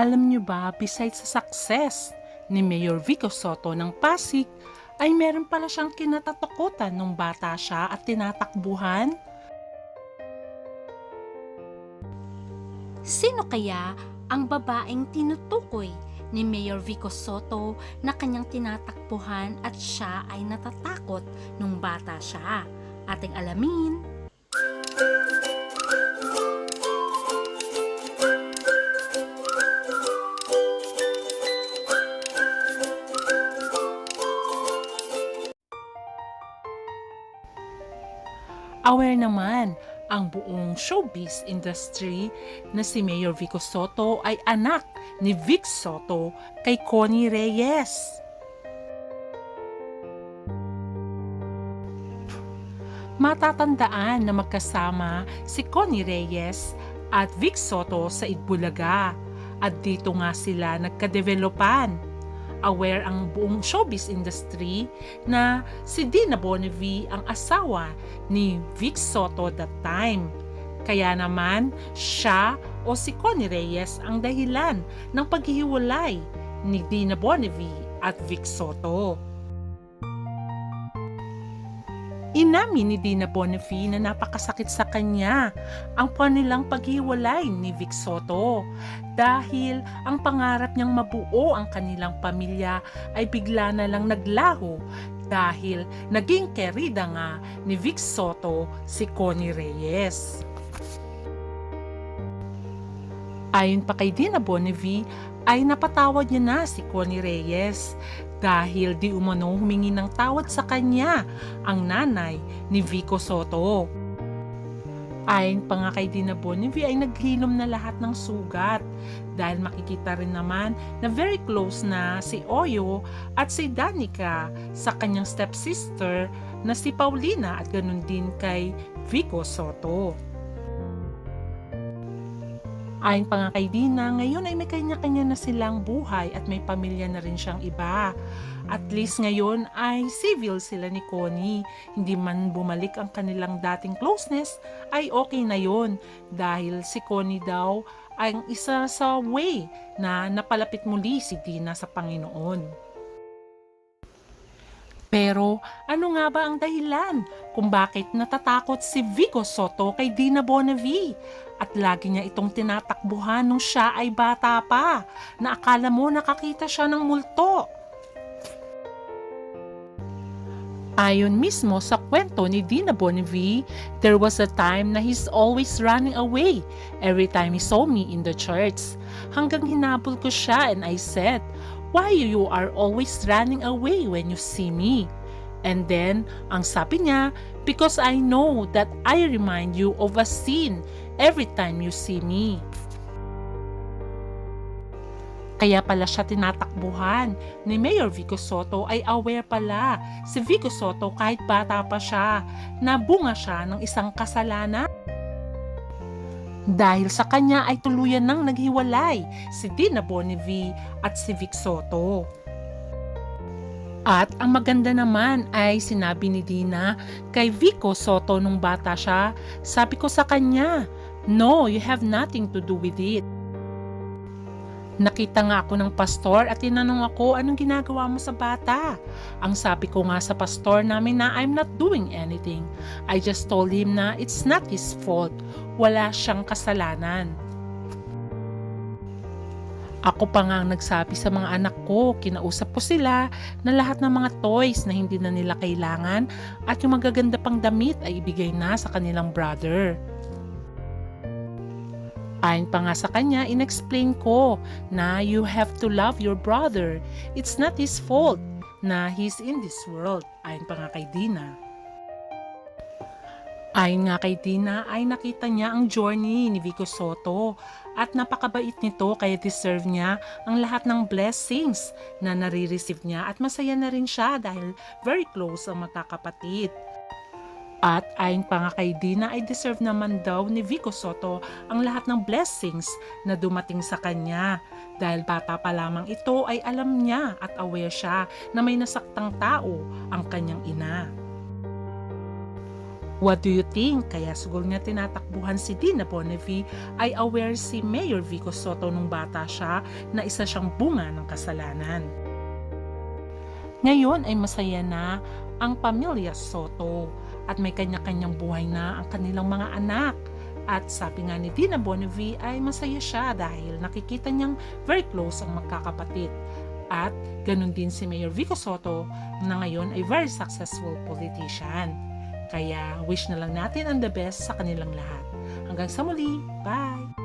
Alam niyo ba, besides sa success ni Mayor Vico Soto ng Pasig, ay meron pala siyang kinatatakutan nung bata siya at tinatakbuhan? Sino kaya ang babaeng tinutukoy ni Mayor Vico Soto na kanyang tinatakbuhan at siya ay natatakot nung bata siya? Ating alamin. Aware naman ang buong showbiz industry na si Mayor Vico Soto ay anak ni Vic Soto kay Connie Reyes. Matatandaan na magkasama si Connie Reyes at Vic Soto sa Itbulaga at dito nga sila nagkadevelopan. Aware ang buong showbiz industry na si Dina Bonnevie ang asawa ni Vic Soto that time. Kaya naman, siya o si Connie Reyes ang dahilan ng paghihiwalay ni Dina Bonnevie at Vic Soto. Inamin ni Dina Bonnevie na napakasakit sa kanya ang kanilang paghiwalay ni Vic Soto dahil ang pangarap niyang mabuo ang kanilang pamilya ay bigla na lang naglaho dahil naging kerida nga ni Vic Soto si Connie Reyes. Ayon pa kay Dina Bonnevie, ay napatawad niya na si Connie Reyes dahil di umano humingi ng tawad sa kanya ang nanay ni Vico Soto. Ayon pa nga kay Dina Bonnevie ay naghilom na lahat ng sugat dahil makikita rin naman na very close na si Oyo at si Danica sa kanyang stepsister na si Paulina at ganun din kay Vico Soto. Ayon pa nga kay Dina, ngayon ay may kanya-kanya na silang buhay at may pamilya na rin siyang iba. At least ngayon ay civil sila ni Connie. Hindi man bumalik ang kanilang dating closeness, ay okay na yon dahil si Connie daw ay isa sa way na napalapit muli si Dina sa Panginoon. Pero ano nga ba ang dahilan kung bakit natatakot si Vico Soto kay Dina Bonnevie? At lagi niya itong tinatakbuhan nung siya ay bata pa, na akala mo nakakita siya ng multo. Ayon mismo sa kwento ni Dina Bonnevie, there was a time na he's always running away every time he saw me in the church. Hanggang hinabol ko siya and I said, Why you are always running away when you see me? And then, ang sabi niya, because I know that I remind you of a sin every time you see me. Kaya pala siya tinatakbuhan ni Mayor Vico Soto ay aware pala si Vico Soto kahit bata pa siya na bunga siya ng isang kasalanan. Dahil sa kanya ay tuluyan nang naghiwalay si Dina Bonnevie at si Vic Soto. At ang maganda naman ay sinabi ni Dina kay Vico Soto nung bata siya, sabi ko sa kanya, No, you have nothing to do with it. Nakita nga ako ng pastor at tinanong ako anong ginagawa mo sa bata. Ang sabi ko nga sa pastor namin na I'm not doing anything. I just told him na it's not his fault. Wala siyang kasalanan. Ako pa nga ang nagsabi sa mga anak ko, kinausap ko sila na lahat ng mga toys na hindi na nila kailangan at yung magaganda pang damit ay ibigay na sa kanilang brother. Ayon pa nga sa kanya, inexplain ko na you have to love your brother. It's not his fault na he's in this world. Ayon pa nga kay Dina. Ayon nga kay Dina ay nakita niya ang journey ni Vico Soto at napakabait nito kaya deserve niya ang lahat ng blessings na nare-receive niya at masaya na rin siya dahil very close ang magkakapatid. At ayon pa nga kay Dina ay deserve naman daw ni Vico Soto ang lahat ng blessings na dumating sa kanya. Dahil bata pa lamang ito ay alam niya at aware siya na may nasaktang tao ang kanyang ina. What do you think? Kaya siguro niya tinatakbuhan si Dina Bonnevie ay aware si Mayor Vico Soto nung bata siya na isa siyang bunga ng kasalanan. Ngayon ay masaya na ang pamilya Soto at may kanya-kanyang buhay na ang kanilang mga anak. At sabi nga ni Dina Bonnevie ay masaya siya dahil nakikita niyang very close ang magkakapatid. At ganun din si Mayor Vico Soto na ngayon ay very successful politician. Kaya wish na lang natin ang the best sa kanilang lahat. Hanggang sa muli, bye!